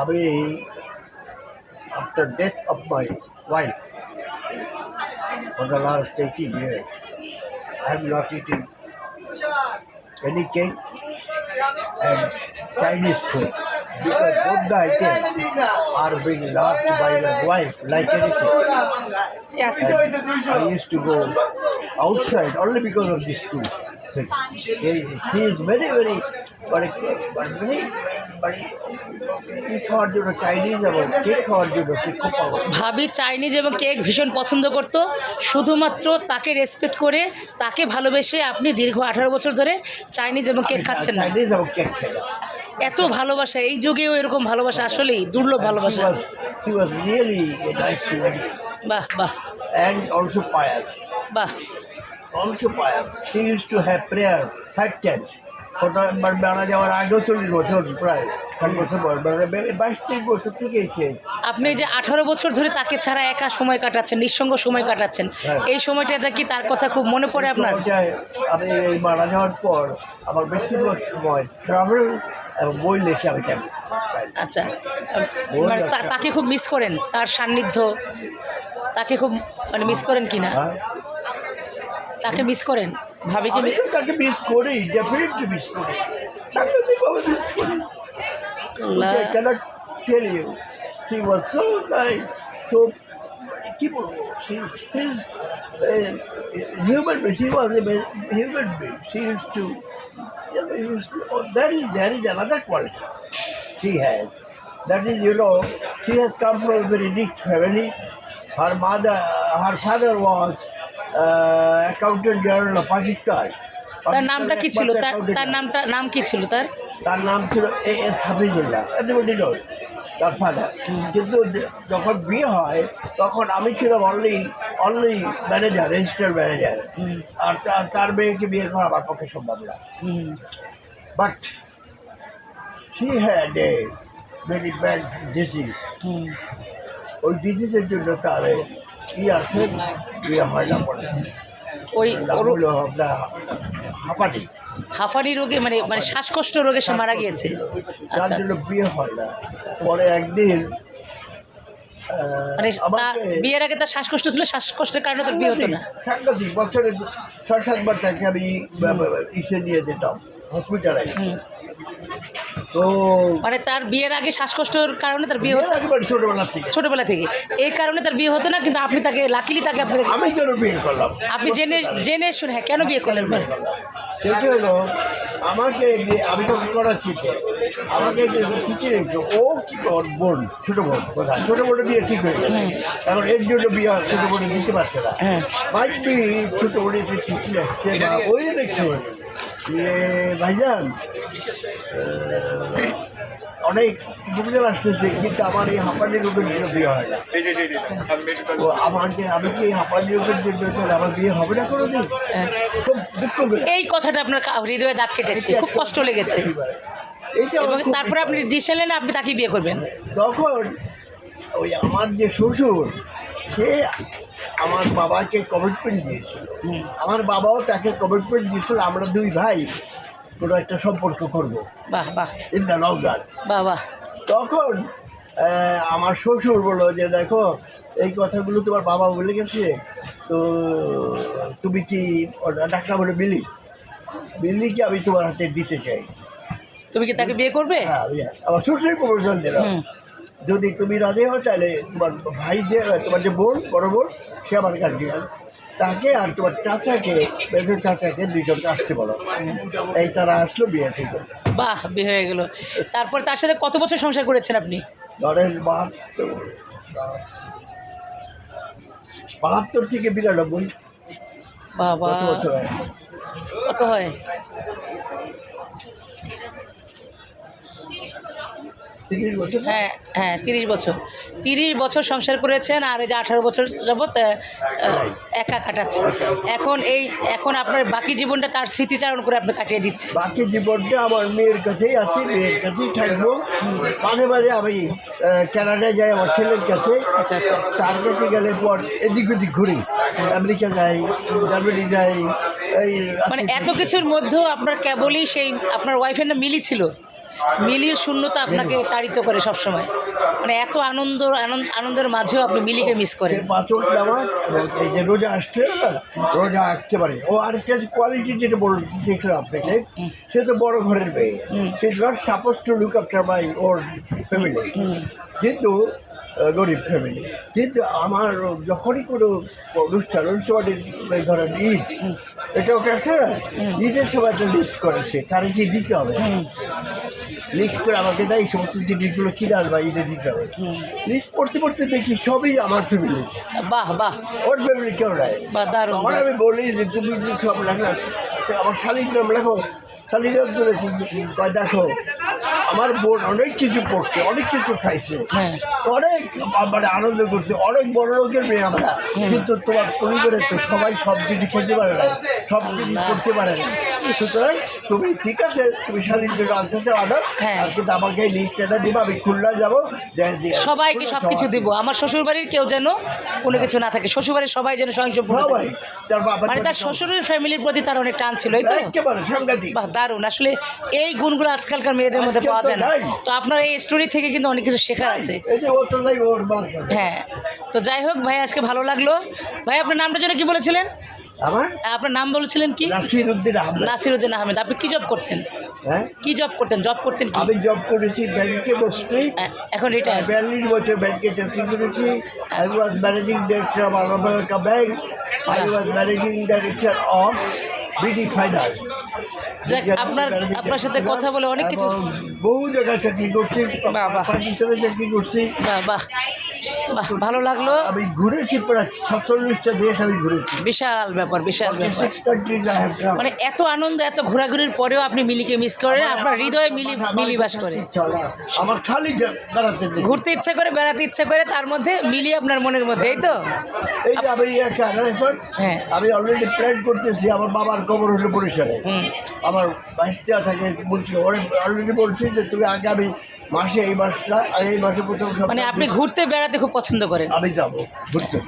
আমি after death of my wife for the last 18 years, I am not eating any cake and Chinese food because both the items are being loved by my wife like anything. Yes. I used to go outside only because of these two things. She, she is very, very, but, but very, ই খাওয়ার জন্য Chinese এবং cake খাওয়ার জন্য সে খুব ভাবি Chinese এবং cake ভীষণ পছন্দ করত। শুধুমাত্র তাকে রেসপেক্ট করে তাকে ভালোবেসে আপনি দীর্ঘ আঠারো বছর ধরে চাইনিজ এবং কেক খাচ্ছেন না। চাইনিজ এবং কেক এত ভালোবাসা এই যুগেও এরকম ভালোবাসা আসলেই দুর্লভ ভালোবাসা। Lady বাহ বাহ. বাহ. মানে মারা যাওয়ার আগেও চল্লিশ বছর প্রায় ষাট বছর বয়স। বাইশ তেইশ বছর থেকেই সে। আপনি যে আঠারো বছর ধরে তাকে ছাড়া একা সময় কাটাচ্ছেন নিঃসঙ্গ সময় কাটাচ্ছেন হ্যাঁ। এই সময়টাতে কি তার কথা খুব মনে পড়ে আপনার? আমি এই মারা যাওয়ার পর আমার বেশিরভাগ সময় ট্রাভেল এবং বই লেখে আমি আচ্ছা মানে তাকে খুব মিস করেন তার সান্নিধ্য তাকে খুব মানে মিস করেন কি না হ্যাঁ। তাকে মিস করেন? ভাবি কি আমি তো তাকে মিস করি ডেফিনেটলি মিস করি সাংঘাতিকভাবে মিস করি I cannot tell you. She was so nice, so কি বলবো she she's a human being. She was a human being. She used to, you know, used to oh, there is there is another quality she has. That is, you know, she has come from a very rich family. Her mother, her father was uh, general of Pakistan. তার নামটা কি ছিল? তার নামটা নাম কি ছিল তার? তার নাম ছিল এ এস হাফিজুল্লাহ। তার ফাদার কিন্তু যখন বিয়ে হয় তখন আমি ছিলাম only only manager register manager আর তার তার মেয়েকে বিয়ে করা আমার পক্ষে সম্ভব না। But she had a very bad disease ওই ডিজিজের জন্য তার ই আছে? বিয়ে হয় না পরে? ওই হাঁপাটি হাঁফানি রোগে মানে মানে শ্বাসকষ্ট রোগে সে মারা গিয়েছে। তার আচ্ছা জন্য আচ্ছা। বিয়ে হয় না। পরে একদিন মানে তা বিয়ের আগে তার শ্বাসকষ্ট ছিল শ্বাসকষ্টের কারণে তার বিয়ে হতো না। সাংঘাতিক বছরে ছয় সাতবার তাকে আমি ইসে নিয়ে যেতাম হসপিটালে। তো মানে তার বিয়ের আগে শ্বাসকষ্টর কারণে তার বিয়ে হতো ছোটবেলা থেকে। ছোটবেলা থেকে। এই কারণে তার বিয়ে হতো না কিন্তু আপনি তাকে লাকিলি তাকে আপনি আমি কেন বিয়ে করলাম? আপনি জেনে জেনে শুনে হ্যাঁ কেন বিয়ে করলেন? সেটি হলো আমাকে আমি তো করাচ্ছিতে আমাকে চিঠি লিখতো ও কি বোন ছোটো বোন কোথায়? ছোটো বোনের বিয়ে ঠিক হয়ে গেছে। এখন এর জন্য বিয়ে ছোটো বোনে দিতে পারছে না। হ্যাঁ। মাইট বি ছোটো বোনের চিঠি লিখছে বা ওই লিখছে ভাইজান অনেক লোকজন আসতেছে কিন্তু আমার এই হাঁপানি রোগের জন্য বিয়ে হয় না। তো আমাকে আমি কি এই হাঁপানি রোগের জন্য তাহলে আমার বিয়ে হবে না কোনোদিন? হ্যাঁ। খুব দুঃখ করে। এই কথাটা আপনার হৃদয়ে দাগ কেটেছে খুব কষ্ট লেগেছে। আমার এবং তারপরে আপনি ডিসিশন নেন আপনি তাকে বিয়ে করবেন। তখন ওই আমার যে শ্বশুর সে আমার বাবাকে কমিটমেন্ট দিয়েছিল। আমার বাবাও তাকে কমিটমেন্ট দিয়েছিল আমরা দুই ভাই কোনো একটা সম্পর্ক করব। বাহ বাহ। ইন দ্য লঙ্গার বাহ বাহ। তখন আমার শ্বশুর বলল যে দেখো এই কথাগুলো তোমার বাবা বলে গেছে তো তুমি কি ডাক্তার বলে বিলি? বিল্লিকে আমি তোমার হাতে দিতে চাই। তুমি কি তাকে বিয়ে করবে? হ্যাঁ. আমার শ্বশুর প্রমোশন দিল হুম। যদি তুমি রাজি হও তাহলে তোমার ভাই যে তোমার যে বোন বড় বোন সে আমার গার্জিয়ান তাকে আর তোমার চাচাকে বেদের চাচাকে দুইজনকে আসতে বলো। এই তারা আসলো বিয়ে ঠিক। বাহ বিয়ে হয়ে গেল। তারপর তার সাথে কত বছর সংসার করেছেন আপনি? ধরেন বাহাত্তর বাহাত্তর থেকে বিরানব্বই। বাবা কত হয়? হয় হ্যাঁ তিরিশ বছর। তিরিশ বছর সংসার করেছেন আর এই যে আঠারো বছর যাবৎ একা কাটাচ্ছেন। এখন এই এখন আপনার বাকি জীবনটা তার স্মৃতিচারণ করে আপনি কাটিয়ে দিচ্ছেন। বাকি জীবনটা আমার মেয়ের কাছেই আছে মেয়ের কাছেই থাকব। মাঝে মাঝে আমি কানাডায় যাই আমার ছেলের কাছে। আচ্ছা আচ্ছা। তার কাছে গেলে পর এদিক ওদিক ঘুরি। আমেরিকা যাই জার্মানি যাই মানে এত কিছুর মধ্যেও আপনার কেবলই সেই আপনার ওয়াইফের না মিলি ছিল। মিলির শূন্যতা আপনাকে তাড়িত করে সবসময়। মানে এত আনন্দ আনন্দ- আনন্দের মাঝেও আপনি মিলিকে মিস করেন। পাথর নামাজ এই যে রোজা আসছে না রোজা আঁকতে পারে। ও আরেকটা কোয়ালিটি যেটা বল দেখলাম আপনাকে সে তো বড় ঘরের মেয়ে। সে not suppose to look after my or family কিন্তু গরিব ফ্যামিলি কিন্তু আমার যখনই কোনো অনুষ্ঠান অনুষ্ঠানের ধরেন ঈদ এটা ওটা আছে না ঈদের সময় একটা লিস্ট করে সে তারে কি দিতে হবে? লিস্ট করে আমাকে দেয় এই সমস্ত জিনিসগুলো কিনে আনবা ঈদে দিতে হবে। লিস্ট পড়তে পড়তে দেখি সবই আমার ফ্যামিলি বাহ বাহ। ওর ফ্যামিলি কেউ দারুণ তখন আমি বলি যে তুমি সব লেখা আমার শালির নাম লেখো শালির দেখো আমার বোন অনেক কিছু পড়ছে অনেক কিছু খাইছে। হ্যাঁ। অনেক মানে আনন্দ করছে অনেক বড় লোকের মেয়ে আমরা। কিন্তু তোমার পরিবারের তো সবাই সব জিনিস খেতে পারে না সব জিনিস করতে পারে না। সুতরাং তুমি ঠিক আছে তুমি শালির জন্য আনতে চাও হ্যাঁ। আর কিন্তু আমাকে লিস্টটা দিবা আমি খুলনা যাব। সবাইকে সব কিছু দিব। আমার শ্বশুর বাড়ির কেউ যেন কোনো কিছু না থাকে। শ্বশুর বাড়ির সবাই যেন স্বয়ংসম্পূর্ণ মানে তার শ্বশুরের ফ্যামিলির প্রতি তার অনেক টান ছিল তো? বাহ দারুণ। আসলে এই গুণগুলো আজকালকার মেয়েদের মধ্যে পাওয়া যায় না। তো আপনার এই স্টোরি থেকে কিন্তু অনেক কিছু শেখার আছে। তো। হ্যাঁ। তো যাই হোক ভাই আজকে ভালো লাগল। ভাই আপনার নামটা যেন কি বলেছিলেন? আমার? আপনার নাম বলেছিলেন কি? নাসিরুদ্দিন আহমেদ। নাসিরুদ্দিন আহমেদ। আপনি কি জব করতেন? হ্যাঁ? কি জব করতেন? জব করতেন কি? আমি জব করেছি ব্যাংকে বসতে এখন রিটায়ার বিয়াল্লিশ বছর ব্যাংকে চাকরি করেছি। I was managing director of আলাদা bank I was managing director of BD final. আপনার আপনার সাথে কথা বলে অনেক কিছু বহু জায়গায় চাকরি করছি। চাকরি করছি। বাহ ভালো লাগল। আমি ঘুরেছি প্রায় সাতচল্লিশটা দেশ আমি ঘুরেছি। বিশাল ব্যাপার বিশাল ব্যাপার। মানে এত আনন্দ এত ঘোরাঘুরির পরেও আপনি মিলিকে মিস করেন আপনার হৃদয়ে মিলি মিলি বাস করে। আমার খালি বেড়াতে ঘুরতে ইচ্ছা করে বেড়াতে ইচ্ছা করে তার মধ্যে মিলি আপনার মনের মধ্যে এই তো? এই আমি হ্যাঁ। আমি অলরেডি প্ল্যান করতেছি আমার বাবার কবর হলো বরিশালে। আমার বাইশটা থাকে বলছি ওরে অলরেডি বলছি যে তুমি আগামী মাসে এই মাসটা এই মাসে প্রথম মানে আপনি ঘুরতে বেড়াতে খুব পছন্দ করেন। আমি যাব ঘুরতে।